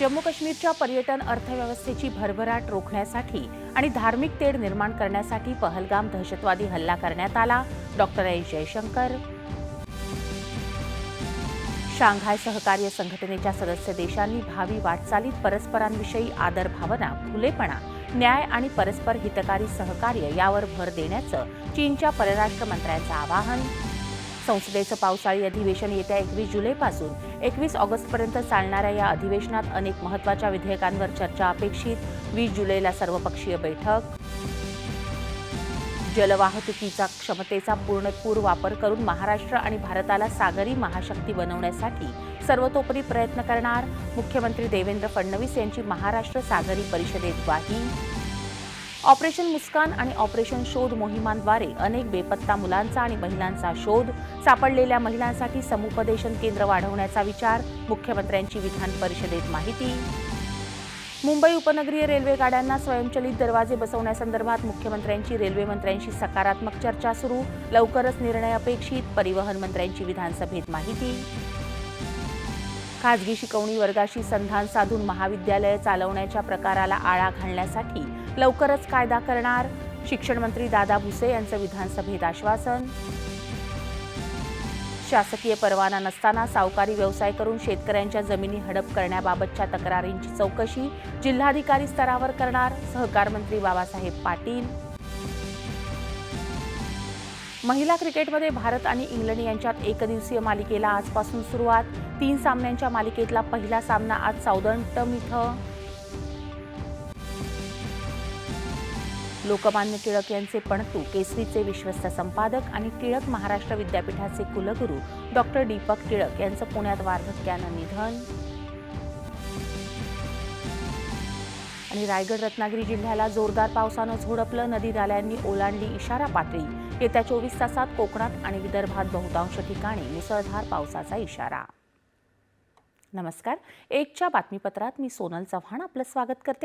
जम्मू काश्मीरच्या पर्यटन अर्थव्यवस्थेची भरभराट रोखण्यासाठी आणि धार्मिक तेढ निर्माण करण्यासाठी पहलगाम दहशतवादी हल्ला करण्यात आला. Doctor S. जयशंकर. शांघाय सहकार्य संघटनेच्या सदस्य देशांनी भावी वाटचालीत परस्परांविषयी आदर भावना खुलेपणा न्याय आणि परस्पर हितकारी सहकार्य यावर भर देण्याचं चीनच्या परराष्ट्र मंत्र्यांचं आवाहन. संसदेचं पावसाळी अधिवेशन येत्या एकवीस जुलैपासून एकवीस ऑगस्टपर्यंत चालणाऱ्या या अधिवेशनात अनेक महत्त्वाच्या विधेयकांवर चर्चा अपेक्षित. वीस जुलैला सर्वपक्षीय बैठक. जलवाहतुकीचा क्षमतेचा पूर्णपूर वापर करून महाराष्ट्र आणि भारताला सागरी महाशक्ती बनवण्यासाठी सर्वतोपरी प्रयत्न करणार. मुख्यमंत्री देवेंद्र फडणवीस यांची महाराष्ट्र सागरी परिषदेत ग्वाही. ऑपरेशन मुस्कान आणि ऑपरेशन शोध मोहिमांद्वारे अनेक बेपत्ता मुलांचा आणि महिलांचा शोध सापडलेल्या महिलांसाठी समुपदेशन केंद्र वाढवण्याचा विचार मुख्यमंत्र्यांची विधान परिषदेत माहिती. मुंबई उपनगरीय रेल्वे गाड्यांना स्वयंचलित दरवाजे बसवण्यासंदर्भात मुख्यमंत्र्यांची रेल्वे मंत्र्यांशी सकारात्मक चर्चा सुरू लवकरच निर्णय अपेक्षित परिवहन मंत्र्यांची विधानसभेत माहिती. खाजगी शिकवणी वर्गाशी संधान साधून महाविद्यालय चालवण्याच्या प्रकाराला आळा घालण्यासाठी लवकरच कायदा करणार. शिक्षण मंत्री दादा भुसे यांचं विधानसभेत आश्वासन. शासकीय परवाना नसताना सावकारी व्यवसाय करून शेतकऱ्यांच्या जमिनी हडप करण्याबाबतच्या तक्रारींची चौकशी जिल्हाधिकारी स्तरावर करणार सहकार मंत्री बाबासाहेब पाटील. महिला क्रिकेटमध्ये भारत आणि इंग्लंड यांच्यात एकदिवसीय मालिकेला आजपासून सुरुवात. तीन सामन्यांच्या मालिकेतला पहिला सामना आज साऊदर्म्प्टन इथं. लोकमान्य टिळक यांचे पणतू केसरीचे विश्वस्त संपादक आणि टिळक महाराष्ट्र विद्यापीठाचे कुलगुरू डॉक्टर दीपक टिळक यांचं पुण्यात वार्धक्यानं निधन. आणि रायगड रत्नागिरी जिल्ह्याला जोरदार पावसानं झोडपलं नदी नाल्यांनी ओलांडली इशारा पातळी. येत्या चोवीस तासात कोकणात आणि विदर्भात बहुतांश ठिकाणी मुसळधार पावसाचा इशारा. नमस्कार. एकच्या बातमीपत्रात मी सोनल चव्हाण आपलं स्वागत करते.